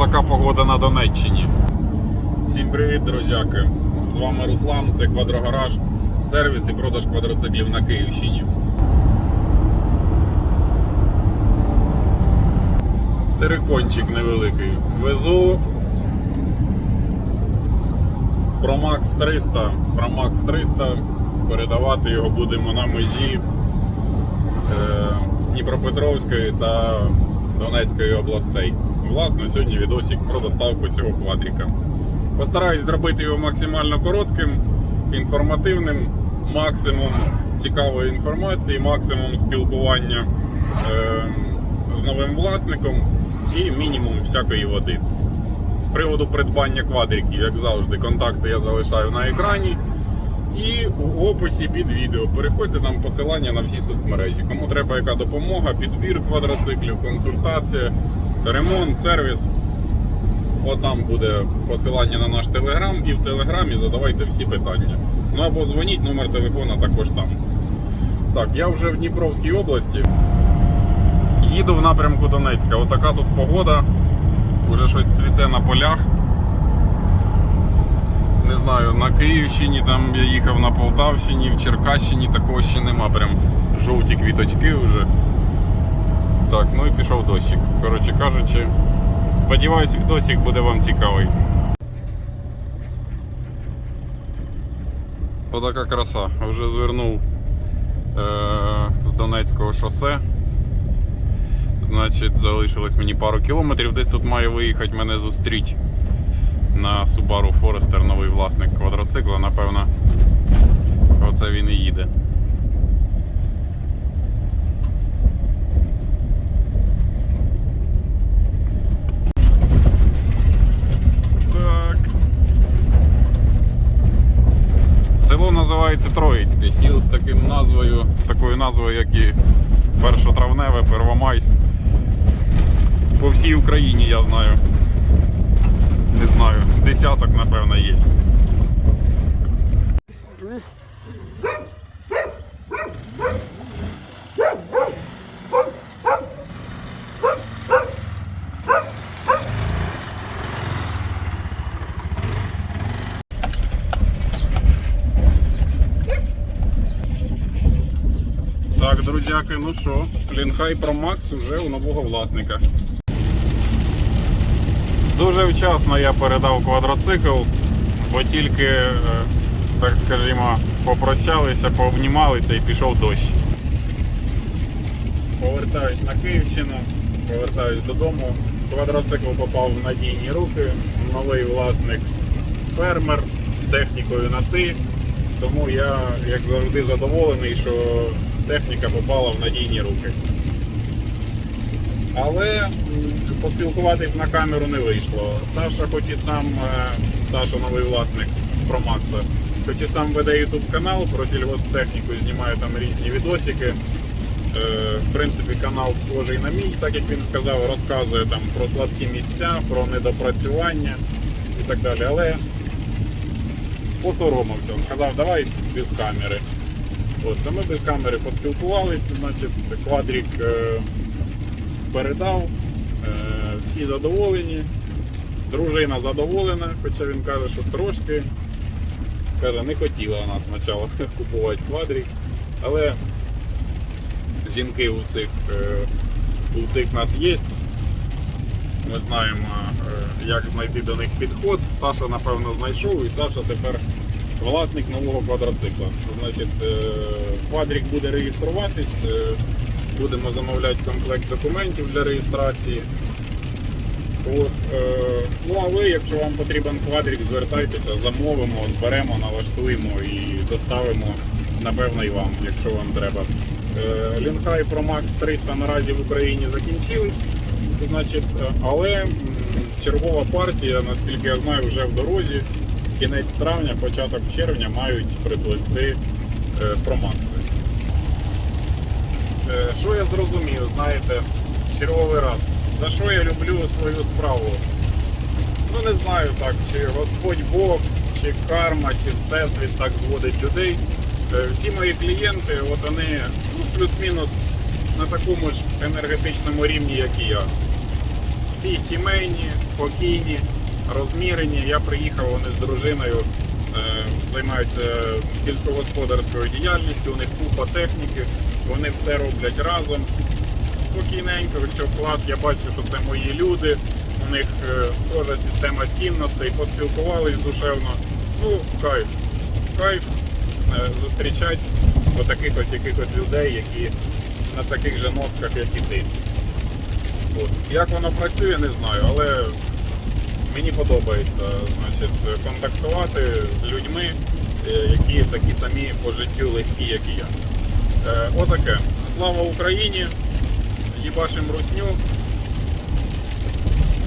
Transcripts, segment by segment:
така погода на Донеччині. Всім привіт, друзяки! З вами Руслан, це Квадрогараж, сервіс і продаж квадроциклів на Київщині. Терикончик невеликий. Везу Max 300. Pro 300. Передавати його будемо на межі е, Дніпропетровської та Донецької областей. Власне, сьогодні відосик про доставку цього квадріка. Постараюсь зробити його максимально коротким, інформативним, максимум цікавої інформації, максимум спілкування е, з новим власником і мінімум всякої води. З приводу придбання квадриків, як завжди, контакти я залишаю на екрані. І у описі під відео переходьте там посилання на всі соцмережі. Кому треба яка допомога, підбір квадроциклів, консультація, ремонт, сервіс. От там буде посилання на наш телеграм, і в телеграмі задавайте всі питання. Ну або дзвоніть, номер телефона також там. Так, я вже в Дніпровській області. Їду в напрямку Донецька. Отака тут погода. Уже щось цвіте на полях. Не знаю, на Київщині там я їхав на Полтавщині, в Черкащині такого ще нема. Прям жовті квіточки вже. Так, ну і пішов дощик. Коротше кажучи, сподіваюсь, відосик буде вам цікавий. Отака краса. Вже звернув е- з Донецького шосе. Значить, залишилось мені пару кілометрів. Десь тут має виїхати мене зустріть на Subaru Forester новий власник квадроцикла. Напевно, оце він і їде. Троїцьке. Сіл з таким назвою, з такою назвою, як і Першотравневе, Первомайськ. По всій Україні я знаю. Не знаю, десяток, напевно, є. Так, друзяки, ну що, Лінхай Pro Max уже у нового власника. Дуже вчасно я передав квадроцикл, бо тільки, е, так скажімо, попрощалися, пообнімалися і пішов дощ. Повертаюсь на Київщину, повертаюсь додому. Квадроцикл попав в надійні руки. Новий власник фермер з технікою на ти. Тому я, як завжди, задоволений, що техніка попала в надійні руки. Але поспілкуватись на камеру не вийшло. Саша, хоч і сам, е, Саша новий власник Промакса, хоч і сам веде YouTube канал про сільгосптехніку, знімає там різні відосики. Е, В принципі, канал схожий на мій, так як він сказав, розказує там про слабкі місця, про недопрацювання і так далі. Але посоромився, сказав, давай без камери. От, ми без камери поспілкувалися, значить, квадрік е, передав, е, всі задоволені, дружина задоволена, хоча він каже, що трошки. Каже, не хотіла вона спочатку купувати квадрік, але жінки у всіх, е, у всіх нас є. Ми знаємо, е, як знайти до них підход. Саша, напевно, знайшов, і Саша тепер власник нового квадроцикла. Значить, е, квадрик буде реєструватись, е, будемо замовляти комплект документів для реєстрації. От, е, ну а ви, якщо вам потрібен квадрик, звертайтеся, замовимо, зберемо, налаштуємо і доставимо, напевно, і вам, якщо вам треба. Лінхай Pro Max 300 наразі в Україні закінчились. Значить, але чергова партія, наскільки я знаю, вже в дорозі. Кінець травня, початок червня мають приплести е, Pro Е, Що я зрозумів, знаєте, черговий раз. За що я люблю свою справу? Ну не знаю так, чи Господь Бог, чи карма, чи Всесвіт так зводить людей. Е, Всі мої клієнти, от вони ну, плюс-мінус на такому ж енергетичному рівні, як і я. Всі сімейні, спокійні, розмірені. Я приїхав, вони з дружиною е, займаються сільськогосподарською діяльністю, у них купа техніки, вони все роблять разом. Спокійненько, все клас, я бачу, що це мої люди. У них е, схожа система цінностей, поспілкувались душевно. Ну, кайф. Кайф е, зустрічати отаких ось якихось людей, які на таких же нотках, як і ти. От. Як воно працює, не знаю, але мені подобається значить, контактувати з людьми, е, які такі самі по життю легкі, як і я. Е, Отаке. Слава Україні! Їбашим русню.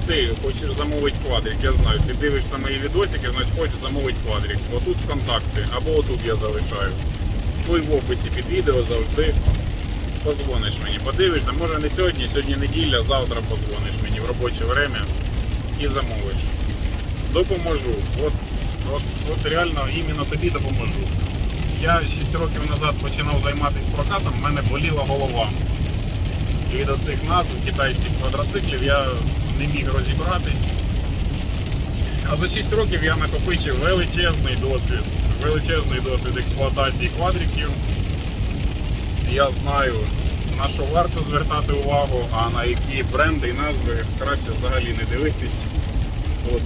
Ти хочеш замовити квадрик, я знаю. Ти дивишся мої відосики, значить хочеш замовити квадрик. Отут контакти, або отут я залишаю. Ну в описі під відео завжди позвониш мені. Подивишся, може не сьогодні, сьогодні неділя, завтра позвониш мені в робоче время і замовиш. Допоможу. От, от, от реально іменно тобі допоможу. Я 6 років назад починав займатися прокатом, в мене боліла голова. І від оцих назв китайських квадроциклів я не міг розібратись. А за 6 років я накопичив величезний досвід. Величезний досвід експлуатації квадриків. Я знаю, на що варто звертати увагу, а на які бренди і назви краще взагалі не дивитись. От.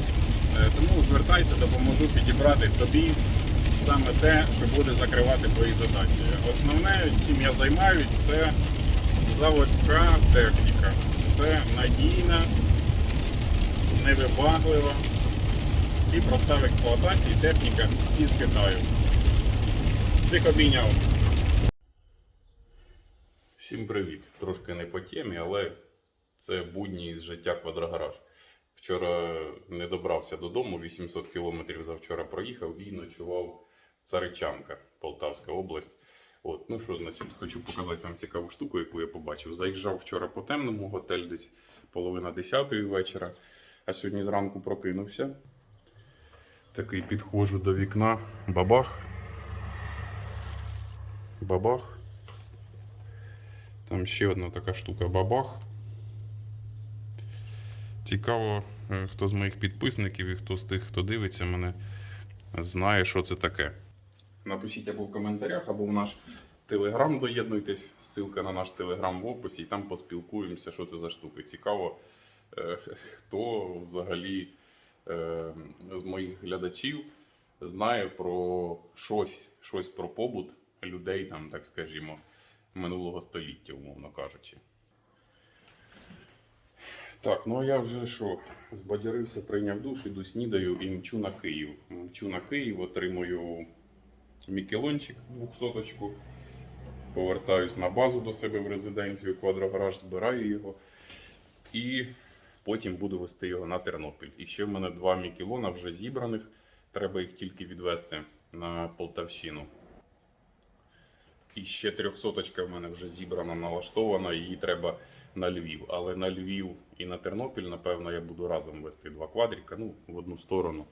Е, Тому звертайся, допоможу підібрати тобі саме те, що буде закривати твої задачі. Основне, чим я займаюсь, це заводська техніка. Це надійна, невибаглива і проста в експлуатації техніка із Китаю. Всіх обійняв. Всім привіт! Трошки не по темі, але це будні з життя квадрогараж. Вчора не добрався додому, 800 кілометрів завчора проїхав і ночував Царичанка, Полтавська область. От, ну що, значить, хочу показати вам цікаву штуку, яку я побачив. Заїжджав вчора по темному, готель десь половина 10 вечора, а сьогодні зранку прокинувся. Такий підходжу до вікна. Бабах. Бабах. Там ще одна така штука бабах. Цікаво, е, хто з моїх підписників і хто з тих, хто дивиться мене, знає, що це таке. Напишіть або в коментарях, або в наш телеграм доєднуйтесь. Ссылка на наш телеграм в описі, і там поспілкуємося, що це за штуки. Цікаво, е, хто взагалі е, з моїх глядачів знає про щось, щось про побут людей, там, так скажімо минулого століття, умовно кажучи. Так, ну а я вже що, збадярився, прийняв душ, іду снідаю і мчу на Київ. Мчу на Київ, отримую мікелончик 200 повертаюсь на базу до себе в резиденцію, квадрогараж, збираю його. І потім буду вести його на Тернопіль. І ще в мене два мікелона вже зібраних. Треба їх тільки відвести на Полтавщину. І ще трьохсоточка в мене вже зібрана, налаштована, її треба на Львів. Але на Львів і на Тернопіль, напевно, я буду разом вести два квадрика, ну, в одну сторону.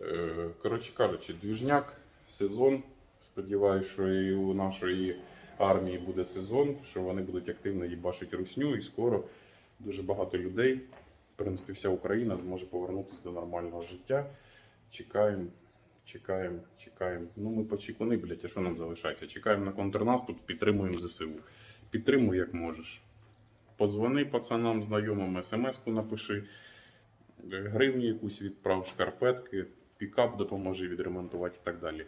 Е, Коротше кажучи, двіжняк, сезон. Сподіваюся, що і у нашої армії буде сезон, що вони будуть активно їбашити русню, і скоро дуже багато людей, в принципі, вся Україна зможе повернутися до нормального життя. Чекаємо, чекаємо, чекаємо. Ну, ми почекані, блядь, а що нам залишається? Чекаємо на контрнаступ, підтримуємо ЗСУ. Підтримуй як можеш. Позвони пацанам, знайомим, смс-ку напиши, гривню якусь відправ, шкарпетки, пікап допоможе відремонтувати і так далі.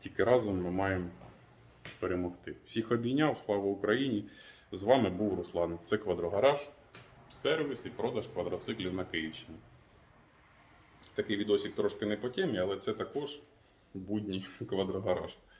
Тільки разом ми маємо перемогти. Всіх обійняв, слава Україні! З вами був Руслан. Це Квадрогараж, сервіс і продаж квадроциклів на Київщині. Такий відосик трошки не по темі, але це також будній квадрогараж.